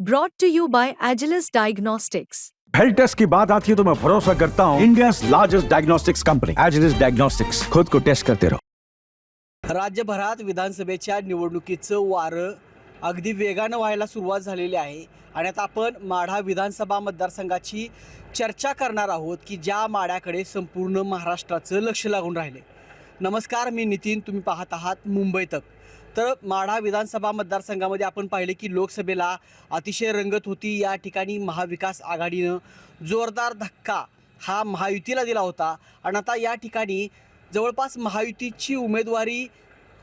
Brought to you by Agilus Diagnostics. Health test की बात आती है तो मैं भरोसा करता हूँ India largest diagnostics company Agilus diagnostics खुद को टेस्ट करते रहो राज्यभरात विधानसभेच्या निवडणुकीचं वारं अगदी वेगानं व्हायला सुरुवात झालेली आहे. आणि आता आपण माढा विधानसभा मतदारसंघाची चर्चा करणार आहोत की ज्या माड्याकडे संपूर्ण महाराष्ट्राचं लक्ष लागून राहिले. नमस्कार मी नितीन. तुम्ही पाहत आहात मुंबई तक. तर माढा विधानसभा मतदारसंघामध्ये आपण पाहिले की लोकसभेला अतिशय रंगत होती. या ठिकाणी महाविकास आघाडीनं जोरदार धक्का हा महायुतीला दिला होता. आणि आता या ठिकाणी जवळपास महायुतीची उमेदवारी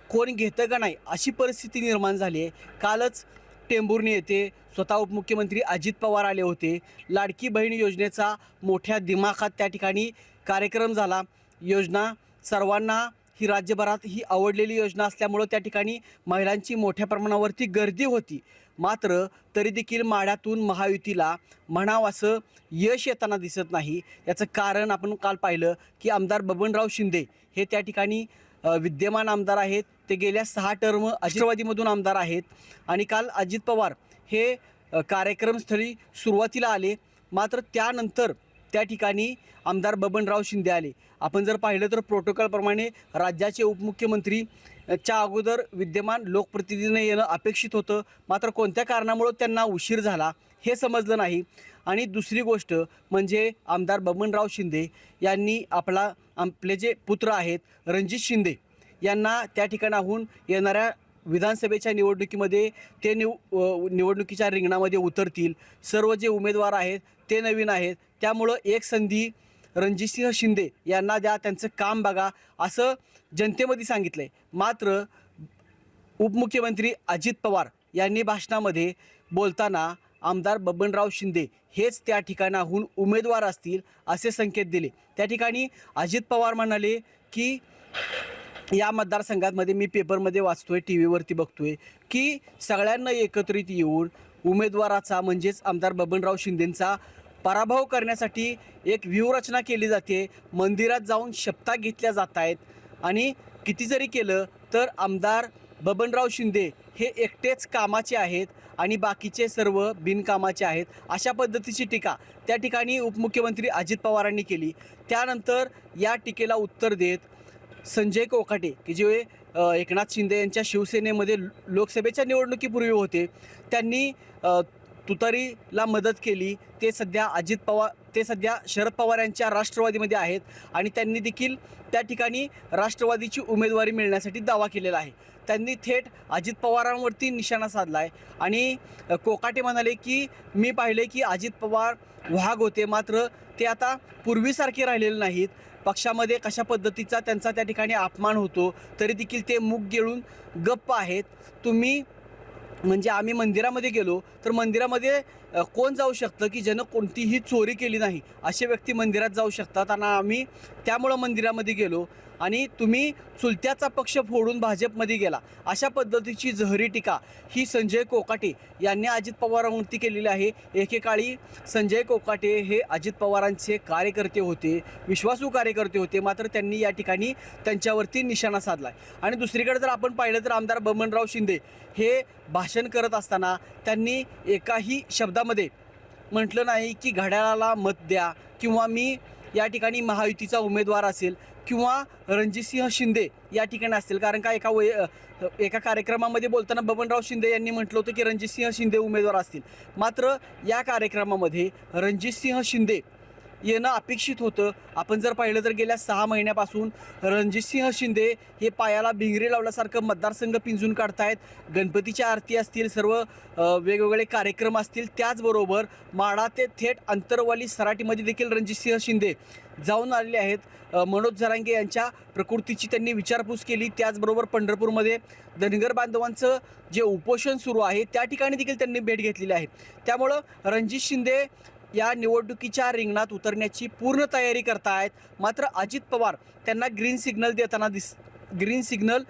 कोण घेतं का नाही अशी परिस्थिती निर्माण झाली आहे. कालच टेंभुर्णी येथे स्वतः उपमुख्यमंत्री अजित पवार आले होते. लाडकी बहीण योजनेचा मोठ्या दिमाखात त्या ठिकाणी कार्यक्रम झाला. योजना सर्वांना ही राज्यभरात ही आवडलेली योजना असल्यामुळं त्या ठिकाणी महिलांची मोठ्या प्रमाणावरती गर्दी होती. मात्र तरी देखील माढ्यातून महायुतीला म्हणावं असं यश येताना दिसत नाही. याचं कारण आपण काल पाहिलं की आमदार बबनराव शिंदे हे त्या ठिकाणी विद्यमान आमदार आहेत. ते गेल्या सहा टर्म राष्ट्रवादीमधून आमदार आहेत. आणि काल अजित पवार हे कार्यक्रमस्थळी सुरुवातीला आले. मात्र त्यानंतर त्या ठिकाणी आमदार बबनराव शिंदे आले. आपण जर पाहिलं तर प्रोटोकॉलप्रमाणे राज्याचे उपमुख्यमंत्री च्या अगोदर विद्यमान लोकप्रतिनिधीनं येणं अपेक्षित होतं. मात्र कोणत्या कारणामुळं त्यांना उशीर झाला हे समजलं नाही. आणि दुसरी गोष्ट म्हणजे आमदार बबनराव शिंदे यांनी आपला आपले जे पुत्र आहेत रणजित शिंदे यांना त्या ठिकाणाहून येणाऱ्या विधानसभेच्या निवडणुकीमध्ये ते निव निवडणुकीच्या रिंगणामध्ये उतरतील. सर्व जे उमेदवार आहेत ते नवीन आहेत. त्यामुळं एक संधी रणजितसिंह शिंदे यांना द्या त्यांचं काम बघा असं जनतेमध्ये सांगितलं आहे मात्र उपमुख्यमंत्री अजित पवार यांनी भाषणामध्ये बोलताना आमदार बबनराव शिंदे हेच त्या ठिकाणाहून उमेदवार असतील असे संकेत दिले. त्या ठिकाणी अजित पवार म्हणाले की या मतदारसंघामध्ये मी पेपरमध्ये वाचतोय टी व्हीवरती बघतोय की सगळ्यांना एकत्रित येऊन उमेदवाराचा म्हणजेच आमदार बबनराव शिंदेंचा पराभव करण्यासाठी एक व्यूहरचना केली जाते. मंदिरात जाऊन शपथा घेतल्या जात आहेत आणि किती जरी केलं तर आमदार बबनराव शिंदे हे एकटेच कामाचे आहेत आणि बाकीचे सर्व बिनकामाचे आहेत. अशा पद्धतीची टीका त्या ठिकाणी उपमुख्यमंत्री अजित पवारांनी केली. त्यानंतर या टीकेला उत्तर देत संजय कोकाटे की जे एकनाथ शिंदे यांच्या शिवसेनेमध्ये लोकसभेच्या निवडणुकीपूर्वी होते त्यांनी तुतारीला मदत केली. ते सध्या अजित पवार ते सध्या शरद पवार यांच्या राष्ट्रवादीमध्ये आहेत आणि त्यांनी देखील त्या ठिकाणी राष्ट्रवादीची उमेदवारी मिळण्यासाठी दावा केलेला आहे. त्यांनी थेट अजित पवारांवरती निशाणा साधला आहे आणि कोकाटे म्हणाले की मी पाहिले की अजित पवार वाघ होते मात्र ते आता पूर्वीसारखे राहिलेले नाहीत. पक्षामध्ये कशा पद्धतीचा त्यांचा त्या ठिकाणी अपमान होतो तरी देखील ते मूग गिळून गप्प आहेत. तुम्ही म्हणजे आम्ही मंदिरामध्ये गेलो तर मंदिरामध्ये कोण जाऊ शकतं की ज्यानं कोणतीही चोरी केली नाही असे व्यक्ती मंदिरात जाऊ शकतात. आणि आम्ही त्यामुळं मंदिरामध्ये गेलो. आणि तुम्ही चुलत्याचा पक्ष फोडून भाजपमध्ये गेला. अशा पद्धतीची जहरी टीका ही संजय कोकाटे यांनी अजित पवारांवरती केलेली आहे. एकेकाळी संजय कोकाटे हे अजित पवारांचे कार्यकर्ते होते विश्वासू कार्यकर्ते होते मात्र त्यांनी या ठिकाणी त्यांच्यावरती निशाणा साधला आहे आणि दुसरीकडे जर आपण पाहिलं तर आमदार बमनराव शिंदे हे भाषण करत असताना त्यांनी एकाही शब्दामध्ये म्हटलं नाही की घड्याळाला मत द्या किंवा मी या ठिकाणी महायुतीचा उमेदवार असेल किंवा रणजितसिंह शिंदे या ठिकाणी असतील. कारण का एका वय एका कार्यक्रमामध्ये बोलताना बबनराव शिंदे यांनी म्हटलं होतं की रणजितसिंह शिंदे उमेदवार असतील. मात्र या कार्यक्रमामध्ये रणजितसिंह शिंदे येणं अपेक्षित होतं. आपण जर पाहिलं तर गेल्या सहा महिन्यापासून रणजितसिंह शिंदे हे पायाला भिंगरे लावल्यासारखं मतदारसंघ पिंजून काढतायत. गणपतीच्या आरती असतील सर्व वेगवेगळे कार्यक्रम असतील. त्याचबरोबर माढा ते थेट अंतरवाली सराटीमध्ये देखील रणजितसिंह शिंदे जाऊन आलेले आहेत. मनोज जरांगे यांच्या प्रकृतीची त्यांनी विचारपूस केली. त्याचबरोबर पंढरपूरमध्ये धनगर बांधवांचं जे उपोषण सुरू आहे त्या ठिकाणी देखील त्यांनी भेट घेतलेली आहे. त्यामुळं रणजित शिंदे या निवडणुकीच्या रिंगणात उतरण्याची पूर्ण तयारी करतायत. मात्र अजित पवार त्यांना ग्रीन सिग्नल देताना दिस ग्रीन सिग्नल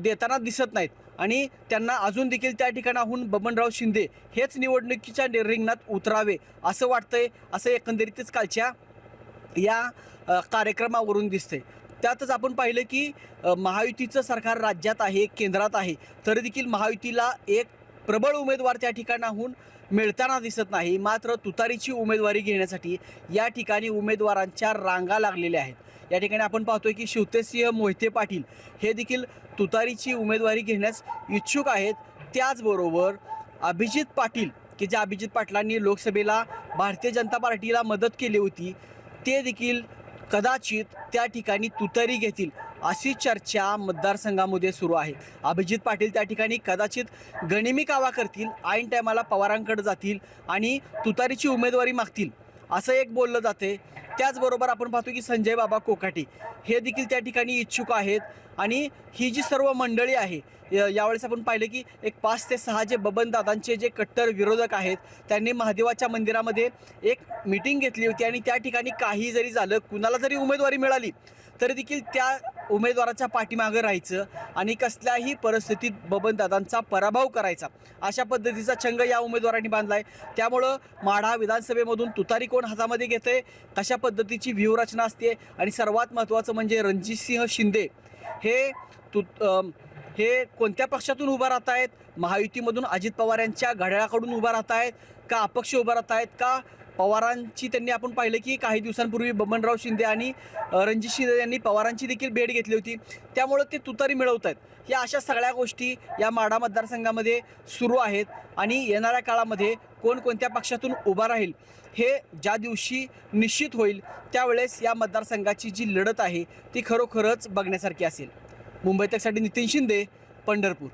देताना दिसत नाहीत. आणि त्यांना अजून देखील त्या ठिकाणाहून बबनराव शिंदे हेच निवडणुकीच्या रिंगणात उतरावे असं वाटतंय असं एकंदरीतच कालच्या या कार्यक्रमावरून दिसते त्यातच आपण पाहिलं की महायुतीचं सरकार राज्यात आहे केंद्रात आहे. तरी देखील महायुतीला एक प्रबळ उमेदवार त्या ठिकाणाहून मिळताना दिसत नाही. मात्र तुतारीची उमेदवारी घेण्यासाठी या ठिकाणी उमेदवारांच्या रांगा लागलेल्या आहेत. या ठिकाणी आपण पाहतोय की शिवतेसिंह मोहिते पाटील हे देखील तुतारीची उमेदवारी घेण्यास इच्छुक आहेत. त्याचबरोबर अभिजित पाटील की ज्या अभिजित पाटलांनी लोकसभेला भारतीय जनता पार्टीला मदत केली होती ते देखील कदाचित त्या ठिकाणी तुतारी घेतील. अशी चर्चा मतदारसंघामध्ये सुरू आहे. अभिजित पाटील त्या ठिकाणी कदाचित गणिमी कावा करतील ऐन टायमाला पवारांकडे जातील आणि तुतारीची उमेदवारी मागतील असं एक बोललं जाते त्याचबरोबर आपण पाहतो की संजय बाबा कोकाटे हे देखील त्या ठिकाणी इच्छुक आहेत आणि ही जी सर्व मंडळी आहे यावेळेस आपण पाहिलं की एक पाच ते सहा जे बबनदादांचे जे कट्टर विरोधक आहेत त्यांनी महादेवाच्या मंदिरामध्ये एक मीटिंग घेतली होती आणि त्या ठिकाणी काही जरी झालं कुणाला जरी उमेदवारी मिळाली तरी देखील त्या उमेदवाराच्या पाठीमागं राहायचं आणि कसल्याही परिस्थितीत बबनदादांचा पराभव करायचा. अशा पद्धतीचा छंग या उमेदवारांनी बांधला आहे त्यामुळं माढा विधानसभेमधून तुतारी कोण हातामध्ये घेते कशा पद्धतीची व्यूहरचना असते आणि सर्वात महत्त्वाचं म्हणजे रणजितसिंह शिंदे हे तु हे कोणत्या पक्षातून उभा राहत आहेत? महायुतीमधून अजित पवार यांच्या घड्याळाकडून उभा राहत आहेत का अपक्ष उभा राहत आहेत का पवारांची त्यांनी आपण पाहिलं की काही दिवसांपूर्वी बबनराव शिंदे आणि रणजित शिंदे यांनी पवारांची देखील भेट घेतली होती. त्यामुळं ते तुतारी मिळवत आहेत. या अशा सगळ्या गोष्टी या माढा मतदारसंघामध्ये सुरू आहेत आणि येणाऱ्या काळामध्ये कोणकोणत्या पक्षातून उभा राहील हे ज्या दिवशी निश्चित होईल त्यावेळेस या मतदारसंघाची जी लढत आहे ती खरोखरच बघण्यासारखी असेल. मुंबईतकसाठी नितीन शिंदे पंढरपूर.